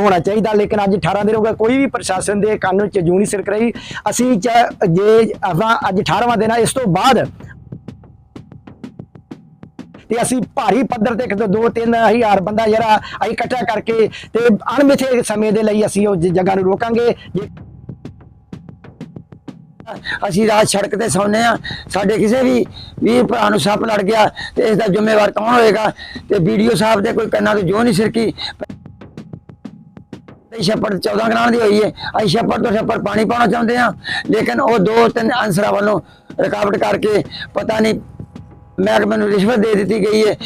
ਹੋਣਾ ਚਾਹੀਦਾ, ਲੇਕਿਨ ਅੱਜ 18 ਦਿਨ ਹੋ ਗਏ, ਕੋਈ ਵੀ ਪ੍ਰਸ਼ਾਸਨ ਦੇ ਕੰਨ ਵਿੱਚ ਜੂ ਸਿਰਕ ਰਹੀ। ਅਸੀਂ ਜੇ ਅੱਜ 18ਵਾਂ ਦਿਨ ਆ, ਇਸ ਤੋਂ ਬਾਅਦ ਤੇ ਅਸੀਂ ਭਾਰੀ ਪੱਧਰ ਤੇ ਕਿਤੇ 2-3 ਬੰਦਾ ਜਿਹੜਾ ਅਸੀਂ ਇਕੱਠਾ ਕਰਕੇ ਤੇ ਅਣਮਿੱਥੇ ਸਮੇਂ ਦੇ ਲਈ ਅਸੀਂ ਉਹ ਜਗ੍ਹਾ ਨੂੰ ਰੋਕਾਂਗੇ। ਅਸੀਂ ਰਾਤ ਸੜਕ ਤੇ ਸੌਂਨੇ ਆ ਸਾਡੇ ਕਿਸੇ ਵੀ ਵੀਰ ਭਰਾ ਨੂੰ ਸੱਪ ਲੜ ਗਿਆ ਤੇ ਇਸ ਦਾ ਜ਼ਿੰਮੇਵਾਰ ਕੌਣ ਹੋਏਗਾ? ਤੇ ਵੀਡੀਓ ਸਾਹਿਬ ਦੇ ਕੋਈ ਕੰਨਾਂ ਤੋਂ ਜੋ ਨਹੀਂ ਸਿਰਕੀ। ਛੱਪੜ 14 ਗ੍ਰਾਮ ਦੀ ਹੋਈ ਹੈ ਅਸੀਂ ਛੱਪੜ ਤੋਂ ਛੱਪੜ ਪਾਣੀ ਪਾਉਣਾ ਚਾਹੁੰਦੇ ਹਾਂ ਲੇਕਿਨ ਉਹ ਦੋ ਤਿੰਨ ਅਨਸਰਾਂ ਵੱਲੋਂ ਰੁਕਾਵਟ ਕਰਕੇ ਪਤਾ ਨਹੀਂ ਮਹਿਕਮੇ ਨੂੰ ਰਿਸ਼ਵਤ ਦੇ ਦਿੱਤੀ ਗਈ ਹੈ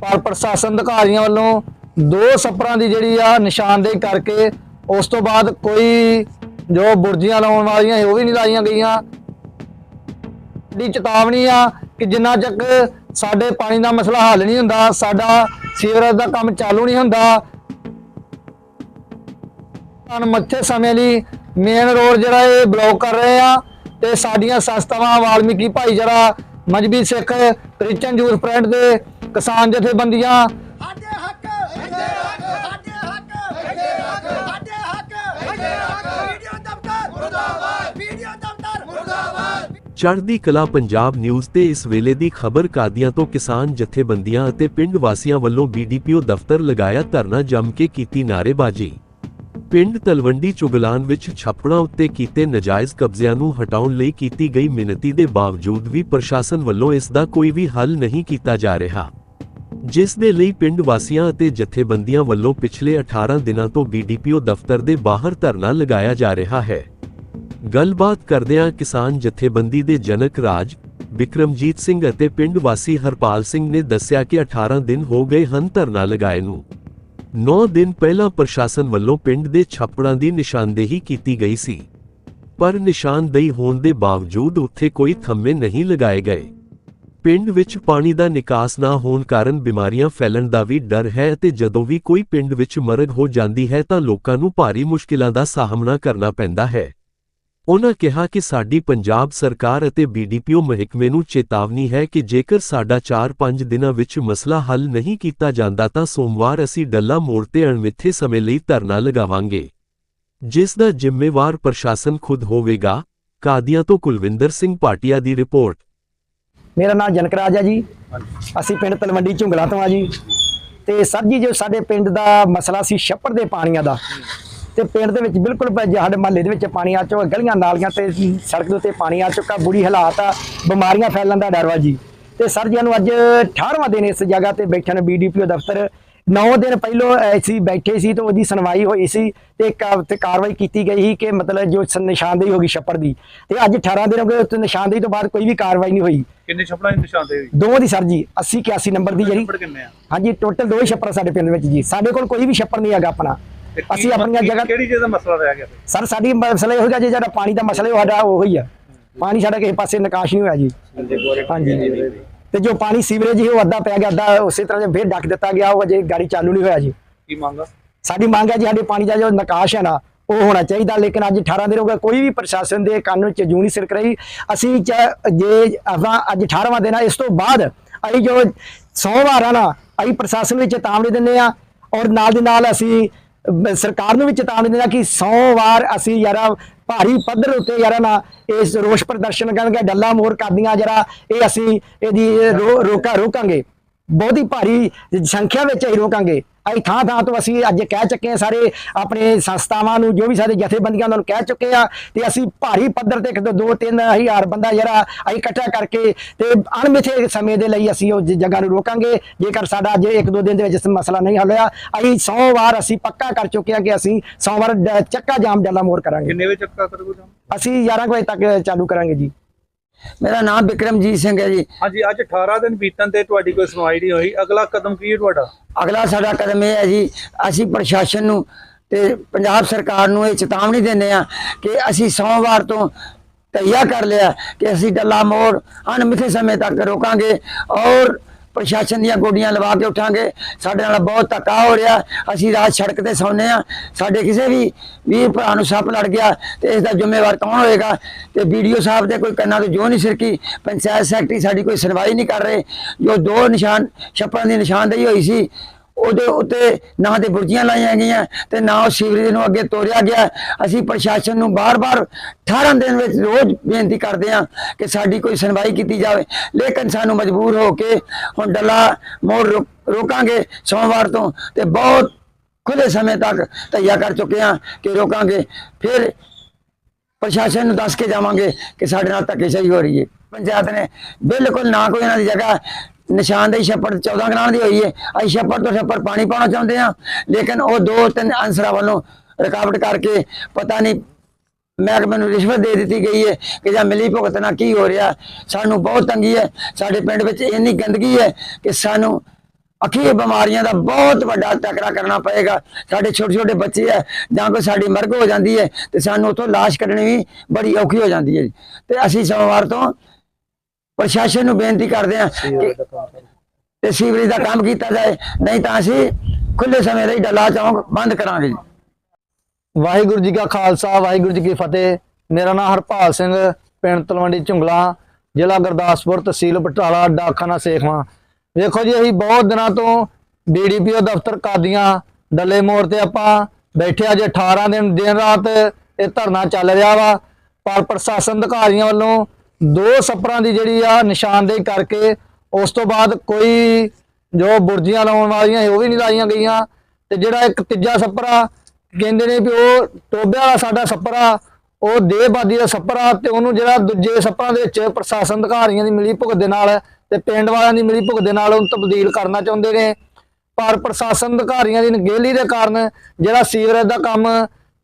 ਪਰ ਪ੍ਰਸ਼ਾਸਨ ਅਧਿਕਾਰੀਆਂ ਵੱਲੋਂ ਦੋ ਸਪਰਾਂ ਦੀ ਜਿਹੜੀ ਆ ਨਿਸ਼ਾਨਦੇਹੀ ਕਰਕੇ ਉਸ ਤੋਂ ਬਾਅਦ ਕੋਈ ਜੋ ਬੁਰਜੀਆਂ ਲਾਉਣ ਵਾਲੀਆਂ ਸੀ ਉਹ ਵੀ ਨਹੀਂ ਲਾਈਆਂ ਗਈਆਂ। ਦੀ ਚੇਤਾਵਨੀ ਆ ਕਿ ਜਿੰਨਾ ਚੱਕ ਸਾਡੇ ਪਾਣੀ ਦਾ ਮਸਲਾ ਹੱਲ ਨਹੀਂ ਹੁੰਦਾ, ਸਾਡਾ ਸੀਵਰੇਜ ਦਾ ਕੰਮ ਚਾਲੂ ਨਹੀਂ ਹੁੰਦਾ ਮੱਥੇ ਸਮੇਂ ਲਈ ਮੇਨ ਰੋਡ ਜਿਹੜਾ ਇਹ ਬਲੌਕ ਕਰ ਰਹੇ ਆ ਤੇ ਸਾਡੀਆਂ ਸੰਸਥਾਵਾਂ ਵਾਲਮੀਕੀ ਭਾਈਚਾਰਾ Mazhabi Sikh Christian youth front ਦੇ ਕਿਸਾਨ ਜਥੇਬੰਦੀਆਂ। ਸਾਡੇ ਹੱਕ ਸਾਡੇ ਹੱਕ ਸਾਡੇ ਹੱਕ ਸਾਡੇ ਹੱਕ ਸਾਡੇ ਹੱਕ ਸਾਡੇ ਹੱਕ। ਵੀਡੀਓ ਦਫ਼ਤਰ ਮੁਰਦਾਬਾਦ ਵੀਡੀਓ ਦਫ਼ਤਰ ਮੁਰਦਾਬਾਦ ਚੜ੍ਹਦੀ ਕਲਾ ਪੰਜਾਬ ਨਿਊਜ਼ ਤੇ ਇਸ ਵੇਲੇ ਦੀ ਖਬਰ ਕਾਦੀਆਂ ਤੋਂ ਕਿਸਾਨ ਜਥੇਬੰਦੀਆਂ ਅਤੇ ਪਿੰਡ ਵਾਸੀਆਂ ਵੱਲੋਂ ਬੀਡੀਪੀਓ ਦਫ਼ਤਰ ਲਗਾਇਆ ਧਰਨਾ ਜੰਮ ਕੇ ਕੀਤੀ ਨਾਅਰੇਬਾਜ਼ੀ। ਪਿੰਡ ਤਲਵੰਡੀ ਚੁਗਲਾਨ ਵਿੱਚ ਛੱਪੜਾਂ ਉੱਤੇ ਕੀਤੇ ਨਜਾਇਜ਼ ਕਬਜ਼ਿਆਂ ਨੂੰ ਹਟਾਉਣ ਲਈ ਕੀਤੀ ਗਈ ਮਿਹਨਤੀ ਦੇ ਬਾਵਜੂਦ ਵੀ ਪ੍ਰਸ਼ਾਸਨ ਵੱਲੋਂ ਇਸ ਦਾ ਕੋਈ ਵੀ ਹੱਲ ਨਹੀਂ ਕੀਤਾ ਜਾ ਰਿਹਾ। ਜਿਸ ਦੇ ਲਈ ਪਿੰਡ ਵਾਸੀਆਂ ਅਤੇ ਜਥੇਬੰਦੀਆਂ ਵੱਲੋਂ ਪਿਛਲੇ 18 ਦਿਨਾਂ ਤੋਂ ਬੀਡੀਪੀਓ ਦਫ਼ਤਰ ਦੇ ਬਾਹਰ ਧਰਨਾ ਲਗਾਇਆ ਜਾ ਰਿਹਾ ਹੈ। ਗੱਲਬਾਤ ਕਰਦਿਆਂ ਕਿਸਾਨ ਜਥੇਬੰਦੀ ਦੇ ਜਨਕ ਰਾਜ ਵਿਕਰਮਜੀਤ ਸਿੰਘ ਅਤੇ ਪਿੰਡ ਵਾਸੀ ਹਰਪਾਲ ਸਿੰਘ ਨੇ ਦੱਸਿਆ ਕਿ 18 ਦਿਨ ਹੋ ਗਏ ਹਨ ਧਰਨਾ ਲਗਾਏ ਨੂੰ। 9 ਦਿਨ ਪਹਿਲਾਂ ਪ੍ਰਸ਼ਾਸਨ ਵੱਲੋਂ ਪਿੰਡ ਦੇ ਛਾਪੜਾਂ ਦੀ ਨਿਸ਼ਾਨਦੇਹੀ ਕੀਤੀ ਗਈ ਸੀ। ਪਰ ਨਿਸ਼ਾਨਦੇਹੀ ਹੋਣ ਦੇ ਬਾਵਜੂਦ ਉੱਥੇ ਕੋਈ ਥੰਮੇ ਨਹੀਂ ਲਗਾਏ ਗਏ। ਪਿੰਡ ਵਿੱਚ ਪਾਣੀ ਦਾ ਨਿਕਾਸ ਨਾ ਹੋਣ ਕਾਰਨ ਬਿਮਾਰੀਆਂ ਫੈਲਣ ਦਾ ਵੀ ਡਰ ਹੈ ਅਤੇ ਜਦੋਂ ਵੀ ਕੋਈ ਪਿੰਡ ਵਿੱਚ ਮਰਗ ਹੋ ਜਾਂਦੀ ਹੈ ਤਾਂ ਲੋਕਾਂ ਨੂੰ ਭਾਰੀ ਮੁਸ਼ਕਿਲਾਂ ਦਾ ਸਾਹਮਣਾ ਕਰਨਾ ਪੈਂਦਾ ਹੈ। ਉਨ੍ਹਾਂ ਕਿਹਾ ਕਿ ਸਾਡੀ ਪੰਜਾਬ ਸਰਕਾਰ ਅਤੇ ਬੀਡੀਪੀਓ ਮਹਿਕਮੇ ਨੂੰ ਚੇਤਾਵਨੀ ਹੈ ਕਿ ਜੇਕਰ ਸਾਡਾ 4-5 ਦਿਨਾਂ ਵਿੱਚ ਮਸਲਾ ਹੱਲ ਨਹੀਂ ਕੀਤਾ ਜਾਂਦਾ ਤਾਂ ਸੋਮਵਾਰ ਅਸੀਂ ਡੱਲਾ ਮੋੜ ਤੇ ਅਣਮਿੱਥੇ ਸਮੇਂ ਲਈ ਧਰਨਾ ਲਗਾਵਾਂਗੇ। ਜਿਸ ਦਾ ਜ਼ਿੰਮੇਵਾਰ ਪ੍ਰਸ਼ਾਸਨ ਖੁਦ ਹੋਵੇਗਾ ਕਾਦੀਆਂ ਤੋਂ ਕੁਲਵਿੰਦਰ ਸਿੰਘ ਪਾਟਿਆ ਦੀ ਰਿਪੋਰਟ। ਮੇਰਾ ਨਾਮ ਜਨਕਰਾਜ ਹੈ ਜੀ। ਅਸੀਂ ਪਿੰਡ ਤਲਵੰਡੀ ਝੁੰਗਲਾ ਤੋਂ ਆ ਜੀ। ਤੇ ਸਰ ਜੀ ਜੋ ਸਾਡੇ ਪਿੰਡ ਦਾ ਮਸਲਾ ਸੀ ਛੱਪੜ ਦੇ ਪਾਣੀਆਂ ਦਾ ਤੇ ਪਿੰਡ ਦੇ ਵਿੱਚ ਬਿਲਕੁਲ ਸਾਡੇ ਮਹੱਲੇ ਦੇ ਵਿੱਚ ਪਾਣੀ ਆ ਚੁੱਕਾ ਗਲੀਆਂ ਨਾਲੀਆਂ ਤੇ ਸੜਕ ਦੇ ਉੱਤੇ ਪਾਣੀ ਆ ਚੁੱਕਾ ਬੁਰੀ ਹਾਲਾਤ ਆ ਬਿਮਾਰੀਆਂ ਫੈਲਣ ਦਾ ਡਰ ਵਾ ਜੀ। ਤੇ ਸਰ ਜੀ ਨੂੰ ਅੱਜ 18ਵਾਂ ਦਿਨ ਇਸ ਜਗ੍ਹਾ ਤੇ ਬੈਠਣ ਬੀਡੀਪੀਓ ਦਫ਼ਤਰ। 9 ਦਿਨ ਪਹਿਲੋਂ ਅਸੀਂ ਬੈਠੇ ਸੀ ਤੇ ਉਹਦੀ ਸੁਣਵਾਈ ਹੋਈ ਸੀ ਤੇ ਤੇ ਕਾਰਵਾਈ ਕੀਤੀ ਗਈ ਸੀ ਕਿ ਮਤਲਬ ਜੋ ਨਿਸ਼ਾਨਦੇਹੀ ਹੋ ਗਈ ਛੱਪੜ ਦੀ। ਤੇ ਅੱਜ 18 ਦਿਨ ਹੋ ਗਏ ਉਸ ਨਿਸ਼ਾਨਦੇਹੀ ਤੋਂ ਬਾਅਦ ਕੋਈ ਵੀ ਕਾਰਵਾਈ ਨਹੀਂ ਹੋਈ। ਕਿੰਨੇ ਛਪੜਾ ਦੀ ਨਿਸ਼ਾਨ ਤੇ ਹੋਈ? ਦੋਵਾਂ ਦੀ ਸਰ ਜੀ 80 81 ਨੰਬਰ ਦੀ ਜਿਹੜੀ। ਹਾਂਜੀ ਟੋਟਲ ਦੋ ਹੀ ਛੱਪੜ ਸਾਡੇ ਪਿੰਡ ਵਿੱਚ ਜੀ। ਸਾਡੇ ਕੋਲ ਕੋਈ ਵੀ ਛੱਪੜ ਨਹੀਂ ਹੈਗਾ ਆਪਣਾ। ਤੇ ਅਸੀਂ ਆਪਣੀਆਂ ਜਗ੍ਹਾ ਕਿਹੜੀ ਚੀਜ਼ ਦਾ ਮਸਲਾ ਰਹਿ ਗਿਆ? ਸਰ ਸਾਡੀ ਮਸਲਾ ਇਹ ਹੋਗਾ ਜੀ ਜਿਹੜਾ ਪਾਣੀ ਦਾ ਮਸਲਾ ਉਹ ਸਾਡਾ ਉਹ ਹੀ। ਆ ਪਾਣੀ ਸਾਡਾ ਕਿਸੇ ਪਾਸੇ ਨਿਕਾਸ਼ ਨਹੀਂ ਹੋਇਆ ਜੀ। ਹਾਂਜੀ ਤੇ ਜੋ ਪਾਣੀ ਸੀਵਰੇਜ ਹੀ ਉਹ ਅੱਧਾ ਪੈ ਗਿਆ ਅੱਧਾ ਉਸੇ ਤਰ੍ਹਾਂ ਜੇ ਫੇਰ ਡੱਕ ਦਿੱਤਾ ਗਿਆ ਉਹ ਅਜੇ ਗਾੜੀ ਚਾਲੂ ਨਹੀਂ ਹੋਇਆ ਜੀ। ਕੀ ਮੰਗਾ ਸਾਡੀ ਮੰਗ ਹੈ ਜੀ ਸਾਡੇ ਪਾਣੀ ਦਾ ਜੋ ਨਿਕਾਸ਼ ਹੈ ਨਾ ਉਹ ਹੋਣਾ ਚਾਹੀਦਾ। ਲੇਕਿਨ ਅੱਜ 18 ਦਿਨ ਹੋ ਗਏ ਕੋਈ ਵੀ ਪ੍ਰਸ਼ਾਸਨ ਦੇ ਕੰਨ ਵਿੱਚ ਜੂ ਨਹੀਂ ਸਿਰਕ ਰਹੀ। ਅਸੀਂ ਚ- ਜੇ ਆਪਾਂ ਅੱਜ 18ਵਾਂ ਦਿਨ ਆ ਇਸ ਤੋਂ ਬਾਅਦ ਅਸੀਂ ਜੋ ਸੋਮਵਾਰ ਆ ਨਾ ਅਸੀਂ ਪ੍ਰਸ਼ਾਸਨ ਵਿੱਚ ਚੇਤਾਵਨੀ ਦਿੰਦੇ ਆ ਔਰ ਨਾਲ ਦੀ ਨਾਲ ਅਸੀਂ ਸਰਕਾਰ ਨੂੰ ਵੀ ਚੇਤਾਵਨੀ ਦਿੰਦੇ ਆ ਕਿ ਸੋਮਵਾਰ ਅਸੀਂ ਯਾਰਾ ਭਾਰੀ ਪੱਧਰ ਉੱਤੇ ਯਾਰਾ ਨਾ ਇਸ ਰੋਸ ਪ੍ਰਦਰਸ਼ਨ ਕਰਨਗੇ, ਡੱਲਾ ਮੋਰ ਕਰਦੀਆਂ ਜਰਾ, ਇਹ ਅਸੀਂ ਇਹਦੀ ਰੋ- ਰੋਕਾ, ਰੋਕਾਂਗੇ। ਬਹੁਤ ਹੀ ਭਾਰੀ ਸੰਖਿਆ ਵਿੱਚ ਅਸੀਂ ਰੋਕਾਂਗੇ। ਅਸੀਂ ਥਾਂ ਥਾਂ ਤੋਂ ਅਸੀਂ ਅੱਜ ਕਹਿ ਚੁੱਕੇ ਹਾਂ ਸਾਰੇ ਆਪਣੇ ਸੰਸਥਾਵਾਂ ਨੂੰ ਜੋ ਵੀ ਸਾਰੇ ਜਥੇਬੰਦੀਆਂ ਉਹਨਾਂ ਨੂੰ ਕਹਿ ਚੁੱਕੇ ਆ ਤੇ ਅਸੀਂ ਭਾਰੀ ਪੱਧਰ ਤੇ ਕਿਤੇ 2-3 ਹਜ਼ਾਰ ਬੰਦਾ ਜਿਹੜਾ ਅਸੀਂ ਇਕੱਠਾ ਕਰਕੇ ਤੇ ਅਣਮਿੱਥੇ ਸਮੇਂ ਦੇ ਲਈ ਅਸੀਂ ਉਹ ਜਗ੍ਹਾ ਨੂੰ ਰੋਕਾਂਗੇ। ਜੇਕਰ ਸਾਡਾ ਅੱਜ ਇੱਕ ਦੋ ਦਿਨ ਦੇ ਵਿੱਚ ਇਸ ਮਸਲਾ ਨਹੀਂ ਹੱਲ ਹੋਇਆ ਅਸੀਂ ਸੋਮਵਾਰ ਅਸੀਂ ਪੱਕਾ ਕਰ ਚੁੱਕੇ ਹਾਂ ਕਿ ਅਸੀਂ ਸੋਮਵਾਰ ਡ- ਚੱਕਾ ਜਾਮ ਡੱਲਾ ਮੋਰ ਕਰਾਂਗੇ। ਕਿੰਨੇ ਵਜੇ ਚੱਕਾ ਕਰੋਗੇ? ਅਸੀਂ 11 ਕੁ ਵਜੇ ਤੱਕ ਚਾਲੂ ਕਰਾਂਗੇ ਜੀ। ਮੇਰਾ ਨਾਮ ਵਿਕਰਮਜੀਤ ਸਿੰਘ ਹੈ ਜੀ। ਹਾਂਜੀ ਅੱਜ 18 ਦਿਨ ਬੀਤਣ ਤੇ ਤੁਹਾਡੀ ਕੋਈ ਸੁਣਵਾਈ ਨਹੀਂ ਹੋਈ। ਅਗਲਾ ਕਦਮ ਕੀ ਹੈ ਤੁਹਾਡਾ? ਅਗਲਾ ਸਾਡਾ ਕਦਮ ਇਹ ਹੈ ਜੀ ਅਸੀਂ ਪ੍ਰਸ਼ਾਸਨ ਨੂੰ ਤੇ ਪੰਜਾਬ ਸਰਕਾਰ ਨੂੰ ਇਹ ਚੇਤਾਵਨੀ ਦਿੰਦੇ ਆ ਕਿ ਅਸੀਂ ਸੋਮਵਾਰ ਤੋਂ ਤਈਆ ਕਰ ਲਿਆ ਕਿ ਅਸੀਂ ਡੱਲਾ ਮੋੜ ਅਣਮਿੱਥੇ ਸਮੇਂ ਤੱਕ ਰੋਕਾਂਗੇ ਔਰ ਪ੍ਰਸ਼ਾਸਨ ਦੀਆਂ ਗੋਡੀਆਂ ਲਵਾ ਕੇ ਉਠਾਂਗੇ। ਸਾਡੇ ਨਾਲ ਬਹੁਤ ਧੱਕਾ ਹੋ ਰਿਹਾ। ਅਸੀਂ ਰਾਤ ਸੜਕ ਤੇ ਸੌਂਦੇ ਆ ਸਾਡੇ ਕਿਸੇ ਵੀ ਵੀਰ ਭਰਾ ਨੂੰ ਸੱਪ ਲੜ ਗਿਆ ਤੇ ਇਸ ਦਾ ਜ਼ਿੰਮੇਵਾਰ ਕੌਣ ਹੋਏਗਾ? ਤੇ ਵੀਡੀਓ ਸਾਹਿਬ ਦੇ ਕੋਈ ਕੰਨਾਂ ਤੋਂ ਜੋ ਨਹੀਂ ਸਿਰਕੀ। ਪੰਚਾਇਤ ਸੈਕਟਰੀ ਸਾਡੀ ਕੋਈ ਸੁਣਵਾਈ ਨਹੀਂ ਕਰ ਰਹੇ। ਜੋ ਦੋ ਨਿਸ਼ਾਨ, ਛੱਪੜਾਂ ਦੀ ਨਿਸ਼ਾਨਦੇਹੀ ਹੋਈ ਸੀ ਉਹਦੇ ਉੱਤੇ ਨਾ ਤੇ ਬੁਰਜੀਆਂ ਲਾਈਆਂ ਗਈਆਂ ਤੇ ਨਾ ਉਹ ਸੀਵਰੇਜ ਨੂੰ ਅੱਗੇ ਤੋਰਿਆ ਗਿਆ। ਅਸੀਂ ਪ੍ਰਸ਼ਾਸਨ ਨੂੰ ਬਾਰ-ਬਾਰ 18 ਦਿਨ ਵਿੱਚ ਰੋਜ਼ ਬੇਨਤੀ ਕਰਦੇ ਹਾਂ ਕਿ ਸਾਡੀ ਕੋਈ ਸੁਣਵਾਈ ਕੀਤੀ ਜਾਵੇ। ਲੇਕਿਨ ਸਾਨੂੰ ਮਜਬੂਰ ਹੋ ਕੇ ਹੁਣ ਡੱਲਾ ਮੋੜ ਰੋਕ- ਰੋਕਾਂਗੇ ਸੋਮਵਾਰ ਤੋਂ ਤੇ ਬਹੁਤ ਖੁੱਲੇ ਸਮੇਂ ਤੱਕ ਤਈਆ ਕਰ ਚੁੱਕੇ ਹਾਂ ਕਿ ਰੋਕਾਂਗੇ। ਫਿਰ ਪ੍ਰਸ਼ਾਸਨ ਨੂੰ ਦੱਸ ਕੇ ਜਾਵਾਂਗੇ ਕਿ ਸਾਡੇ ਨਾਲ ਧੱਕੇਸ਼ਾਹੀ ਹੋ ਰਹੀ ਹੈ। ਪੰਚਾਇਤ ਨੇ। ਬਿਲਕੁਲ ਨਾ ਕੋਈ ਇਹਨਾਂ ਦੀ ਜਗ੍ਹਾ। ਨਿਸ਼ਾਨਦੇਹੀ ਛੱਪੜ 14 ਕਨਾਲ ਦੀ ਹੋਈ ਹੈ ਅਸੀਂ ਛੱਪੜ ਤੋਂ ਛੱਪੜ ਪਾਣੀ ਪਾਉਣਾ ਚਾਹੁੰਦੇ ਹਾਂ। ਲੇਕਿਨ ਉਹ ਦੋ ਤਿੰਨ ਅਨਸਰਾਂ ਵੱਲੋਂ ਰੁਕਾਵਟ ਕਰਕੇ ਪਤਾ ਨਹੀਂ ਮਹਿਕਮੇ ਨੂੰ ਰਿਸ਼ਵਤ ਦੇ ਦਿੱਤੀ ਗਈ ਹੈ ਕਿ ਜਾਂ ਮਿਲੀ ਭੁਗਤ ਨਾਲ ਕੀ ਹੋ ਰਿਹਾ। ਸਾਨੂੰ ਬਹੁਤ ਤੰਗੀ ਹੈ ਸਾਡੇ ਪਿੰਡ ਵਿੱਚ ਇੰਨੀ ਗੰਦਗੀ ਹੈ ਕਿ ਸਾਨੂੰ ਅੱਖੀ ਬਿਮਾਰੀਆਂ ਦਾ ਬਹੁਤ ਵੱਡਾ ਟਕਰਾ ਕਰਨਾ ਪਏਗਾ। ਸਾਡੇ ਛੋਟੇ ਛੋਟੇ ਬੱਚੇ ਹੈ ਜਾਂ ਕੋਈ ਸਾਡੀ ਮਰਗ ਹੋ ਜਾਂਦੀ ਹੈ ਤੇ ਸਾਨੂੰ ਉਥੋਂ ਲਾਸ਼ ਕੱਢਣੀ ਵੀ ਬੜੀ ਔਖੀ ਹੋ ਜਾਂਦੀ ਹੈ ਤੇ ਅਸੀਂ ਸੋਮਵਾਰ ਤੋਂ ਪ੍ਰਸ਼ਾਸਨ ਨੂੰ ਬੇਨਤੀ ਕਰਦੇ ਹਾਂ ਕਿ ਤੇ ਸੀਵਰੇਜ ਦਾ ਕੰਮ ਕੀਤਾ ਜਾਏ ਨਹੀਂ ਤਾਂ ਅਸੀਂ ਖੁੱਲੇ ਸਮੇਂ ਲਈ ਡੱਲਾ ਚੌਂਕ ਬੰਦ ਕਰਾਂਗੇ ਜੀ। ਵਾਹਿਗੁਰੂ ਜੀ ਕਾ ਖਾਲਸਾ ਵਾਹਿਗੁਰੂ ਜੀ ਕੀ ਫਤਿਹ। ਮੇਰਾ ਨਾਮ ਹਰਪਾਲ ਸਿੰਘ ਪਿੰਡ ਤਲਵੰਡੀ ਝੁੰਗਲਾ ਜ਼ਿਲ੍ਹਾ ਗੁਰਦਾਸਪੁਰ ਤਹਿਸੀਲ ਬਟਾਲਾ ਡਾਕਖਾਨਾ ਸੇਖਵਾਂ ਵੇਖੋ ਜੀ ਅਸੀਂ ਬਹੁਤ ਦਿਨਾਂ ਤੋਂ ਬੀਡੀਪੀਓ ਦਫ਼ਤਰ ਕਾਦੀਆਂ ਡੱਲੇ ਮੋੜ ਤੇ ਆਪਾਂ ਬੈਠੇ ਅੱਜ 18 ਦਿਨ ਦਿਨ ਰਾਤ ਇਹ ਧਰਨਾ ਚੱਲ ਰਿਹਾ ਵਾ ਪਰ ਪ੍ਰਸ਼ਾਸਨ ਅਧਿਕਾਰੀਆਂ ਵੱਲੋਂ ਦੋ ਸਪਰਾਂ ਦੀ ਜਿਹੜੀ ਆ ਨਿਸ਼ਾਨਦੇਹੀ ਕਰਕੇ ਉਸ ਤੋਂ ਬਾਅਦ ਕੋਈ ਜੋ ਬੁਰਜੀਆਂ ਲਾਉਣ ਵਾਲੀਆਂ ਉਹ ਵੀ ਨਹੀਂ ਲਾਈਆਂ ਗਈਆਂ। ਤੇ ਜਿਹੜਾ ਇੱਕ ਤੀਜਾ ਸੱਪਰਾ, ਕਹਿੰਦੇ ਨੇ ਵੀ ਉਹ ਟੋਬਿਆਂ ਵਾਲਾ ਸਾਡਾ ਸੱਪਰਾ, ਉਹ ਦੇਹਬਾਦੀ ਦਾ ਸੱਪਰਾ ਤੇ ਉਹਨੂੰ ਜਿਹੜਾ ਦੂਜੇ ਸੱਪਰਾਂ ਦੇ ਵਿੱਚ ਪ੍ਰਸ਼ਾਸਨ ਅਧਿਕਾਰੀਆਂ ਦੀ ਮਿਲੀ ਭੁਗਤ ਦੇ ਨਾਲ ਤੇ ਪਿੰਡ ਵਾਲਿਆਂ ਦੀ ਮਿਲੀ ਭੁਗਤ ਦੇ ਨਾਲ ਉਹਨੂੰ ਤਬਦੀਲ ਕਰਨਾ ਚਾਹੁੰਦੇ ਨੇ। ਪਰ ਪ੍ਰਸ਼ਾਸਨ ਅਧਿਕਾਰੀਆਂ ਦੀ ਨਗੇਲੀ ਦੇ ਕਾਰਨ ਜਿਹੜਾ ਸੀਵਰੇਜ ਦਾ ਕੰਮ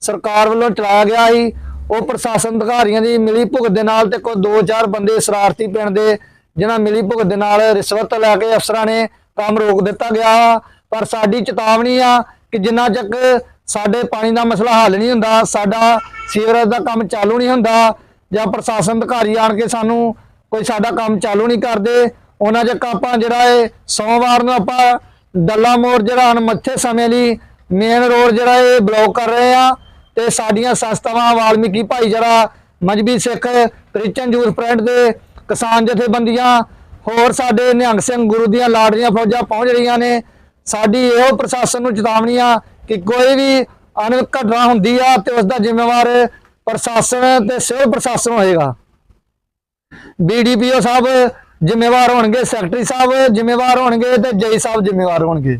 ਸਰਕਾਰ ਵੱਲੋਂ ਚਲਾਇਆ ਗਿਆ ਸੀ ਉਹ ਪ੍ਰਸ਼ਾਸਨ ਅਧਿਕਾਰੀਆਂ ਦੀ ਮਿਲੀ ਭੁਗਤ ਦੇ ਨਾਲ ਤੇ ਕੋਈ ਦੋ ਚਾਰ ਬੰਦੇ ਸ਼ਰਾਰਤੀ ਪਿੰਡ ਦੇ ਜਿਨ੍ਹਾਂ ਮਿਲੀ ਭੁਗਤ ਦੇ ਨਾਲ ਰਿਸ਼ਵਤ ਲੈ ਕੇ ਅਫਸਰਾਂ ਨੇ ਕੰਮ ਰੋਕ ਦਿੱਤਾ ਗਿਆ। ਪਰ ਸਾਡੀ ਚੇਤਾਵਨੀ ਆ ਕਿ ਜਿੰਨਾ ਚੱਕ ਸਾਡੇ ਪਾਣੀ ਦਾ ਮਸਲਾ ਹੱਲ ਨਹੀਂ ਹੁੰਦਾ, ਸਾਡਾ ਸੀਵਰੇਜ ਦਾ ਕੰਮ ਚਾਲੂ ਨਹੀਂ ਹੁੰਦਾ ਜਾਂ ਪ੍ਰਸ਼ਾਸਨ ਅਧਿਕਾਰੀ ਆਣ ਕੇ ਸਾਨੂੰ ਕੋਈ ਸਾਡਾ ਕੰਮ ਚਾਲੂ ਨਹੀਂ ਕਰਦੇ, ਉਹਨਾਂ ਚੱਕ ਆਪਾਂ ਜਿਹੜਾ ਇਹ ਸੋਮਵਾਰ ਨੂੰ ਆਪਾਂ ਡੱਲਾ ਮੋੜ ਜਿਹੜਾ ਅਣਮੱਥੇ ਸਮੇਂ ਲਈ ਮੇਨ ਰੋਡ ਜਿਹੜਾ ਇਹ ਬਲੌਕ ਕਰ ਰਹੇ ਆ ਤੇ ਸਾਡੀਆਂ ਸੰਸਥਾਵਾਂ, ਵਾਲਮੀਕੀ ਭਾਈਚਾਰਾ Mazhabi Sikh Christian youth front ਦੇ ਕਿਸਾਨ ਜਥੇਬੰਦੀਆਂ, ਹੋਰ ਸਾਡੇ ਨਿਹੰਗ ਸਿੰਘ ਗੁਰੂ ਦੀਆਂ ਲਾਡਰੀਆਂ ਫੌਜਾਂ ਪਹੁੰਚ ਰਹੀਆਂ ਨੇ। ਸਾਡੀ ਇਹੋ ਪ੍ਰਸ਼ਾਸਨ ਨੂੰ ਚੇਤਾਵਨੀ ਆ ਕਿ ਕੋਈ ਵੀ ਅਣਖ ਘਟਨਾ ਹੁੰਦੀ ਆ ਤੇ ਉਸ ਦਾ ਜ਼ਿੰਮੇਵਾਰ ਪ੍ਰਸ਼ਾਸਨ ਤੇ ਸਿਵਲ ਪ੍ਰਸ਼ਾਸਨ ਹੋਏਗਾ। ਬੀਡੀਪੀਓ ਸਾਹਿਬ ਜ਼ਿੰਮੇਵਾਰ ਹੋਣਗੇ, ਸੈਕਟਰੀ ਸਾਹਿਬ ਜ਼ਿੰਮੇਵਾਰ ਹੋਣਗੇ ਤੇ ਜਈ ਸਾਹਿਬ ਜ਼ਿੰਮੇਵਾਰ ਹੋਣਗੇ।